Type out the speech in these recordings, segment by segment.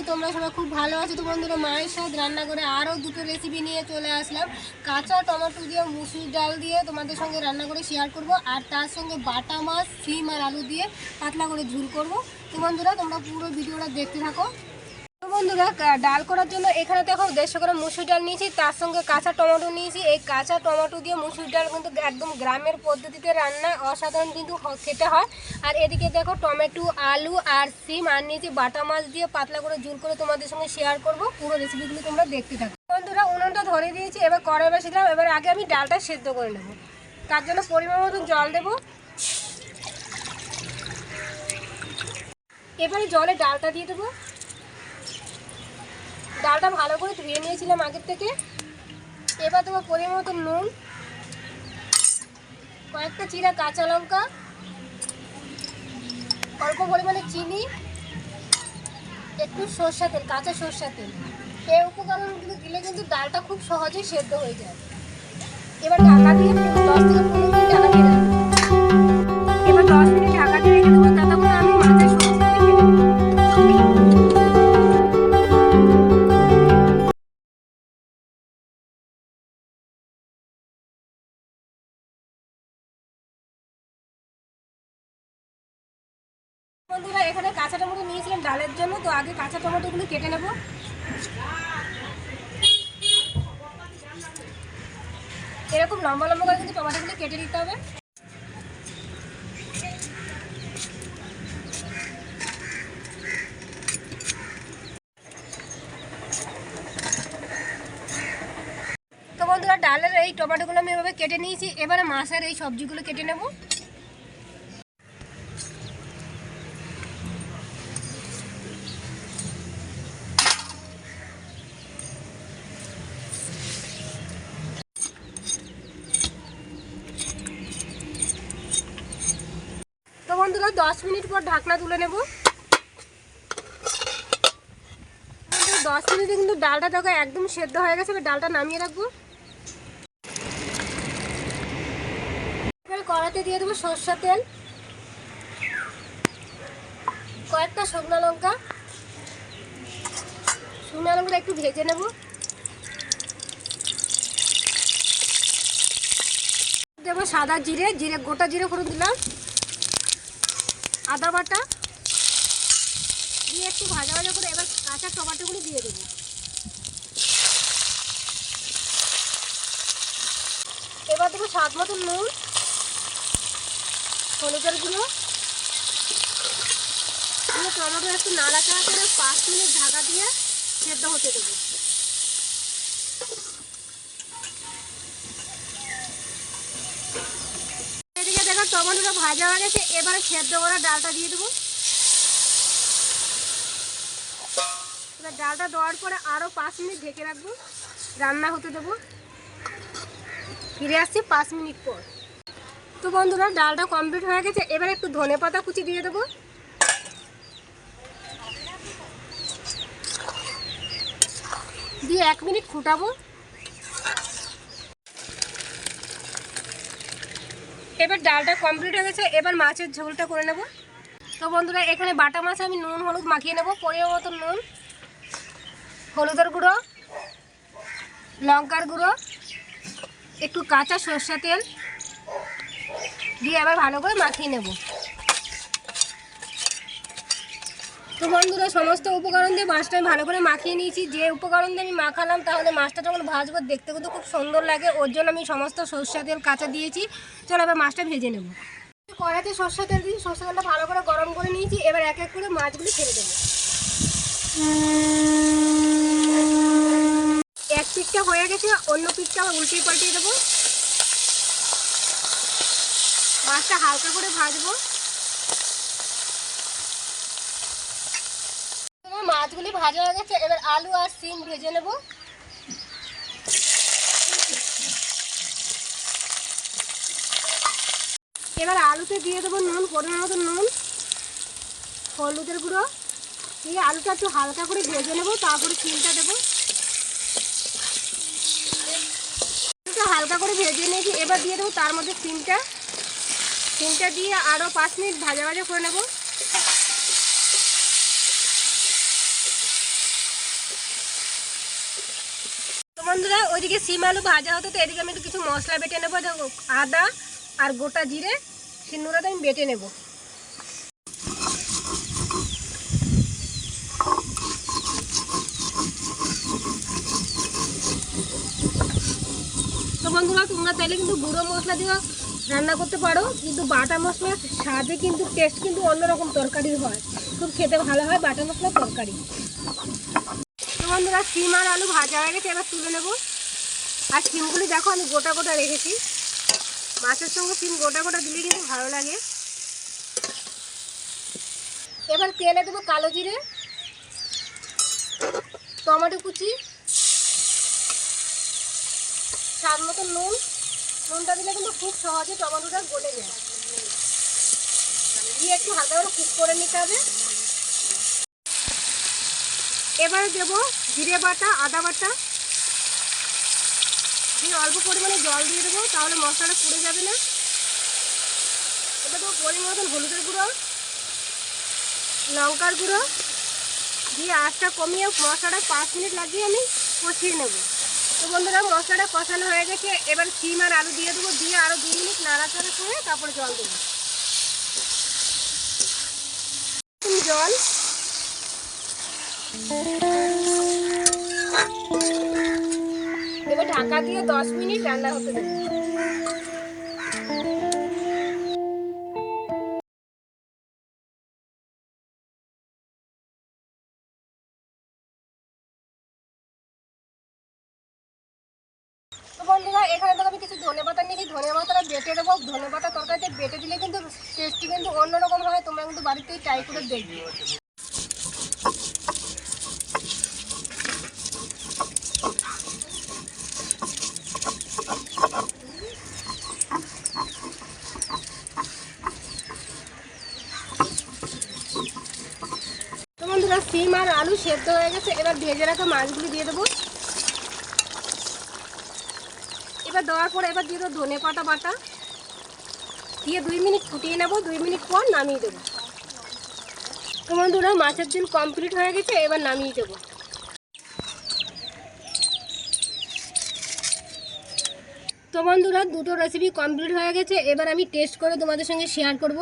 করি তোমরা সবাই খুব ভালো আছো। তো বন্ধুরা, মায়ের সাথে রান্না করে আরও দুটো রেসিপি নিয়ে চলে আসলাম। কাঁচা টমেটো দিয়ে, মুসুর ডাল দিয়ে তোমাদের সঙ্গে রান্না করে শেয়ার করব। আর তার সঙ্গে বাটা মাছ, সিম আর আলু দিয়ে পাতলা করে ঝুল করব। তো বন্ধুরা, তোমরা পুরো ভিডিওটা দেখতে থাকো। বন্ধুরা ডাল করার জন্য এখানে দেখো দেড়শো গ্রাম মুসুর ডাল নিয়েছি, তার সঙ্গে কাঁচা টমেটো নিয়েছি। এই কাঁচা টমেটো দিয়ে মুসুর ডাল কিন্তু একদম গ্রামের পদ্ধতিতে রান্না অসাধারণ কিন্তু খেতে হয়। আর এদিকে দেখো টমেটো, আলু আর সিম, আর নিয়েছি বাটা মাছ দিয়ে পাতলা করে ঝুল করে তোমাদের সঙ্গে শেয়ার করব। পুরো রেসিপিগুলো তোমরা দেখতে থাকো। বন্ধুরা, উনুনটা ধরে দিয়েছি, এবার কড়াই বসে দিলাম এবার আগে আমি ডালটা সেদ্ধ করে নেব। তার জন্য পরিমাণ মতন জল দেবো। এবারে জলে ডালটা দিয়ে দেবো। ডালটা ভালো করে ধুয়ে নিয়েছিলাম আগের থেকে। এবার তোমার পরিমাণ মতো নুন, কয়েকটা চিরা কাঁচা লঙ্কা, অল্প পরিমাণে চিনি, একটু সর্ষা তেল, কাঁচা সর্ষা তেল। এই উপকরণগুলো দিলে কিন্তু ডালটা খুব সহজেই সেদ্ধ হয়ে যায়। এবার ঢাকা দিয়ে দশ থেকে পনেরো বন্ধুরা, এখানে কাঁচা টমেটো নিয়েছিলাম ডালের জন্য, তো আগে কাঁচা টমেটোগুলো কেটে নেব। এরকম লম্বা লম্বা করে কিন্তু টমেটোগুলো কেটে নিতে হবে। তো বন্ধুরা, ডালের এই টমেটোগুলো আমি এভাবে কেটে নিয়েছি। এবারে মাছের এই সবজিগুলো কেটে নেব। দশ মিনিট পর ঢাকনা তুলে নেব। দশ মিনিটে কিন্তু ডালটা দেখো একদম সেদ্ধ হয়ে গেছে, এবার ডালটা নামিয়ে রাখব। কড়াতে দিয়ে দেবো সর্ষা তেল, কয়েকটা শুকনো লঙ্কা। শুকনো লঙ্কা একটু ভেজে নেব। দেবো সাদা জিরে জিরে, গোটা জিরে করে দিলাম। আদা বাটা দিয়ে একটু ভাজা ভাজা করে এবার কাঁচা টমাটোগুলো দিয়ে দেবো। এবার দেবো স্বাদ মতো নুন, হলুদের গুঁড়ো। দিয়ে টমেটো একটু নাড়াচাড়া করে পাঁচ মিনিট ঢাকা দিয়ে সেদ্ধ হতে দেবো এদিকে দেখো টমেটোটা ভাজা হয়ে গেছে। এবারে সেদ্ধ করা ডালটা দিয়ে দেবো। এবার ডালটা দেওয়ার পরে আরও পাঁচ মিনিট ঢেকে রাখব। রান্না হতে দেবো। ফিরে আসছি পাঁচ মিনিট পর। তো বন্ধুরা, ডালটা কমপ্লিট হয়ে গেছে। এবার একটু ধনে পাতা কুচি দিয়ে দেবো। দিয়ে এক মিনিট ফুটাবো। এবার ডালটা কমপ্লিট হয়ে গেছে, এবার মাছের ঝোলটা করে নেব। তো বন্ধুরা, এখানে বাটা মাছ আমি নুন, হলুদ মাখিয়ে নেব পরের মতো নুন, হলুদের গুঁড়ো, লঙ্কার গুঁড়ো, একটু কাঁচা সর্ষা তেল দিয়ে আবার ভালো করে মাখিয়ে নেব। তো বন্ধুরা সমস্ত উপকরণ দিয়ে মাছটা আমি ভালো করে মাখিয়ে নিয়েছি। যে উপকরণ দিয়ে আমি মাখালাম, তাহলে মাছটা যখন ভাজবো, দেখতে কিন্তু খুব সুন্দর লাগে। ওর জন্য আমি সমস্ত সর্ষা তেল, কাঁচা দিয়েছি। চলো এবার মাছটা ভেজে নেব। কড়াইতে সর্ষা তেল দিয়ে সর্ষা তেলটা ভালো করে গরম করে নিয়েছি। এবার এক এক করে মাছগুলি ছেড়ে দেবো। এক পিঠটা হয়ে গেছে, অন্য পিঠটা উল্টিয়ে পাল্টিয়ে দেবো। মাছটা হালকা করে ভাজবো এবার মাছগুলি ভাজা হয়ে গেছে, এবার আলু আর সিম ভেজে নেব। এবার আলুতে দিয়ে দেবো নুন, পরিমাণ মতো নুন, হলুদের গুঁড়ো। দিয়ে আলুটা একটু হালকা করে ভেজে নেব, তারপরে সিমটা দেবো। আলুটা হালকা করে ভেজে নিয়েছি, এবার দিয়ে দেবো তার মধ্যে সিমটা। সিমটা দিয়ে আরও পাঁচ মিনিট ভাজা ভাজা করে নেব। বন্ধুরা, ওইদিকে সিম আলু ভাজা হতো তো, এদিকে আমি একটু কিছু মশলা বেটে নেব আদা আর গোটা জিরে সিন্দুরাতে আমি বেটে নেব। বন্ধুরা, তোমরা চাইলে কিন্তু গুঁড়ো মশলা দিয়ে রান্না করতে পারো, কিন্তু বাটা মশলার স্বাদে কিন্তু টেস্ট কিন্তু অন্যরকম তরকারির হয়। খুব খেতে ভালো হয় বাটা মশলার তরকারি। বন্ধুরা সিম আর আলু ভাজা হয়ে গেছে, এবার তুলে নেব। আর সিমগুলি দেখো আমি গোটা গোটা রেখেছি। মাছের সঙ্গে সিম গোটা গোটা দিলে কিন্তু ভালো লাগে। এবার তেলে দেবো কালো জিরে, টমেটো কুচি, স্বাদ মতো নুন। নুনটা দিলে কিন্তু খুব সহজে টমেটোটা গলে যায়। দিয়ে একটু হালকা করে কুক করে নিতে হবে। এবারে দেবো জিরে বাটা, আদা বাটা। দিয়ে অল্প পরিমাণে জল দিয়ে দেবো, তাহলে মশলাটা পুড়ে যাবে না। এবার দেবো পরিমাণ হলুদের গুঁড়ো, লঙ্কার গুঁড়ো। দিয়ে আঁচটা কমিয়ে মশলাটা পাঁচ মিনিট লাগিয়ে আমি কষিয়ে নেব। তো বন্ধুরা, মশলাটা কষানো হয়ে গেছে। এবার সিম আর আলু দিয়ে দেবো। দিয়ে আরও দু মিনিট নাড়াচাড়া করে তারপরে জল দেবো। জল এবার ঢাকা দিয়ে দশ মিনিট রান্না হতে দেবো। এখানে তো আমি কিছু ধনে পাতা নিয়েছি। ধনে বেটে দেবো। ধনে পাতা তরকারিতে বেটে দিলে কিন্তু টেস্টটি কিন্তু অন্যরকম হয়। তোমরা কিন্তু বাড়িতেই ট্রাই করে দেখবে তো বন্ধুরা সিম আর আলু সেদ্ধ হয়ে গেছে। এবার ভেজে রাখা মাছগুলি দিয়ে দেবো। এবার দেওয়ার পর এবার দিয়ে দেবো ধনে পাতা বাটা। দিয়ে দুই মিনিট ফুটিয়ে নেব। দুই মিনিট পর নামিয়ে দেবো। তো বন্ধুরা, মাছের ঝোল কমপ্লিট হয়ে গেছে। এবার নামিয়ে দেবো। তো বন্ধুরা, দুটো রেসিপি কমপ্লিট হয়ে গেছে। এবার আমি টেস্ট করে তোমাদের সঙ্গে শেয়ার করব।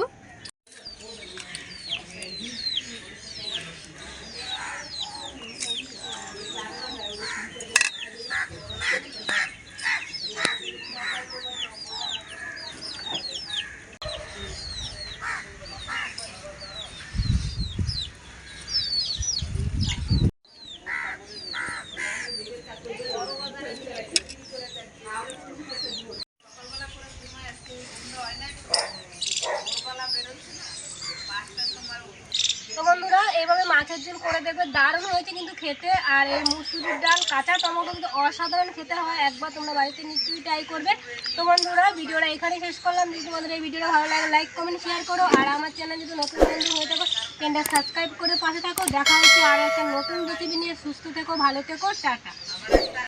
খেতে, আর এই মুসুরির ডাল, কাঁচা টমেটো কিন্তু অসাধারণ খেতে হয়। একবার তোমরা বাড়িতে নিশ্চয়ই ট্রাই করবে। তো বন্ধুরা, ভিডিওটা এখানে শেষ করলাম। যদি তোমাদের এই ভিডিওটা ভালো লাগে লাইক কমেন্ট শেয়ার করো। আর আমার চ্যানেল যদি নতুন চ্যানেল হয়ে থাকো চ্যানেলটা সাবস্ক্রাইব করে পাশে থাকো। দেখা হচ্ছে আর একটা নতুন রেসিপি নিয়ে। সুস্থ থেকো, ভালো থেকো, টাটা।